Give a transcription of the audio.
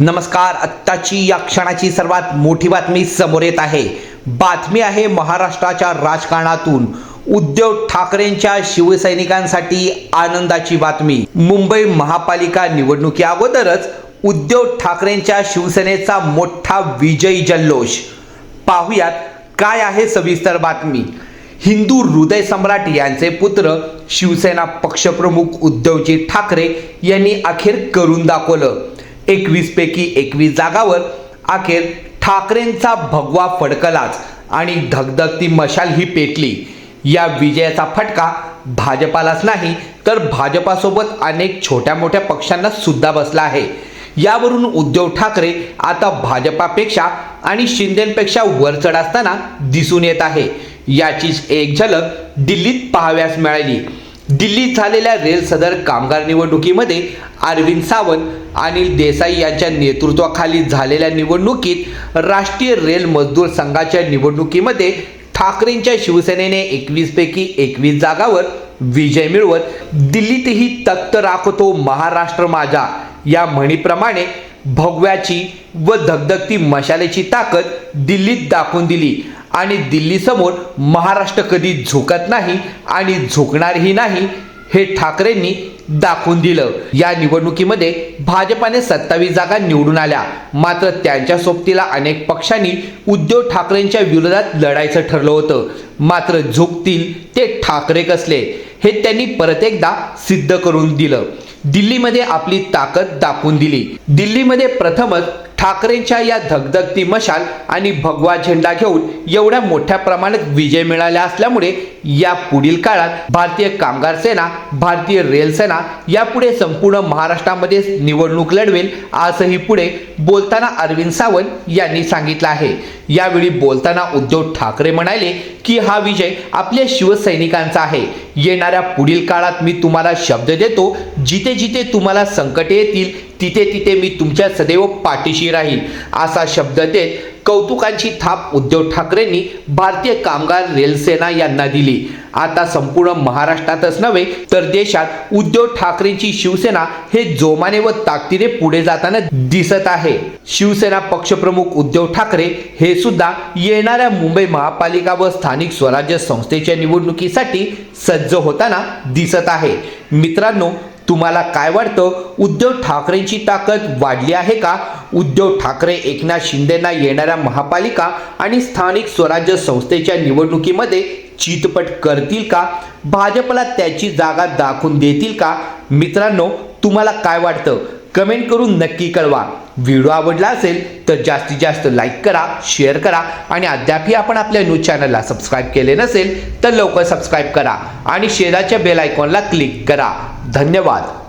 नमस्कार आत्ताची या क्षणाची सर्वात मोठी बातमी समोर येत आहे. बातमी आहे महाराष्ट्राच्या राजकारणातून. उद्धव ठाकरेंच्या शिवसैनिकांसाठी आनंदाची बातमी. मुंबई महापालिका निवडणुकी अगोदरच उद्धव ठाकरेंच्या शिवसेनेचा मोठा विजयी जल्लोष. पाहुयात काय आहे सविस्तर बातमी. हिंदू हृदय सम्राट यांचे पुत्र शिवसेना पक्षप्रमुख उद्धवजी ठाकरे यांनी अखेर करून दाखवलं. एकवीस पैकी एकवीस जागावर अखेर ठाकरेंचा भगवा फडकलाच आणि धगधगती मशाल ही पेटली. या विजयाचा फटका भाजपालाच नाही तर भाजपासोबत अनेक छोट्या मोठ्या पक्षांना सुद्धा बसला आहे. यावरून उद्धव ठाकरे आता भाजपापेक्षा आणि शिंदेपेक्षा वर चढ असताना दिसून येत आहे. याचीच एक झलक दिल्लीत पाहाव्यास मिळाली. दिल्लीत झालेल्या रेल सदर कामगार निवडणुकीमध्ये अरविंद सावंत अनिल देसाई यांच्या नेतृत्वाखाली झालेल्या निवडणुकीत राष्ट्रीय रेल मजदूर संघाच्या निवडणुकीमध्ये ठाकरेंच्या शिवसेनेने एकवीसपैकी एकवीस जागावर विजय मिळवत दिल्लीतही तख्त राखतो महाराष्ट्र माझा. या म्हणीप्रमाणे भगव्याची व धगधगती मशालेची ताकद दिल्लीत दाखवून दिली. आणि दिल्लीसमोर महाराष्ट्र कधी झोकत नाही आणि झोकणारही नाही हे ठाकरेंनी दाखवून दिलं. या निवडणुकीमध्ये भाजपाने सत्तावीस जागा निवडून आल्या. मात्र त्यांच्या सोबतीला अनेक पक्षांनी उद्धव ठाकरेंच्या विरोधात लढायचं ठरलं होतं. मात्र झोकतील ते ठाकरे कसले? हे त्यांनी परत एकदा सिद्ध करून दिलं. दिल्लीमध्ये आपली ताकद दाखवून दिली. दिल्लीमध्ये प्रथमच ठाकरेंच्या या धगधगती मशाल आणि भगवा झेंडा घेऊन एवढ्या मोठ्या प्रमाणात विजय मिळाला असल्यामुळे या पुढील काळात भारतीय कामगार सेना भारतीय रेल सेना यापुढे संपूर्ण महाराष्ट्रामध्ये निवडणूक लढवेल असंही पुढे बोलताना अरविंद सावंत यांनी सांगितलं आहे. यावेळी बोलताना उद्धव ठाकरे म्हणाले की हा विजय आपल्या शिवसैनिकांचा आहे. येणाऱ्या पुढील काळात मी तुम्हाला शब्द देतो जिथे जिथे तुम्हाला संकटे येतील तिथे तिथे मी तुमच्या सदैव पाठीशी राहील असा शब्द देत कौतुकांची थाप उद्धव ठाकरेंनी भारतीय कामगार रेलसेना यांना दिली. आता संपूर्ण महाराष्ट्रातच नव्हे तर देशात उद्धव ठाकरेंची शिवसेना हे जोमाने व ताकदीने पुढे जाताना दिसत आहे. शिवसेना पक्षप्रमुख उद्धव ठाकरे हे सुद्धा येणाऱ्या मुंबई महापालिका व स्थानिक स्वराज्य संस्थेच्या निवडणुकीसाठी सज्ज होताना दिसत आहे. मित्रांनो तुम्हाला काय वाटतं? उद्धव ठाकरेंची ताकद वाढली आहे का? उद्धव ठाकरे एकनाथ शिंदेना येणाऱ्या महापालिका आणि स्थानिक स्वराज्य संस्थेच्या निवडणुकीमध्ये चितपट करतील का? भाजपला त्याची जागा दाखवून देतील का? मित्रांनो तुम्हाला काय वाटतं? कमेंट करून नक्की कळवा. व्हिडिओ आवडला असेल तर जास्तीत जास्त लाईक करा शेअर करा आणि अद्यापही आपण आपल्या न्यूज चॅनलला सबस्क्राईब केले नसेल तर लवकर सबस्क्राईब करा आणि शेजारच्या बेल आयकॉनला क्लिक करा. धन्यवाद.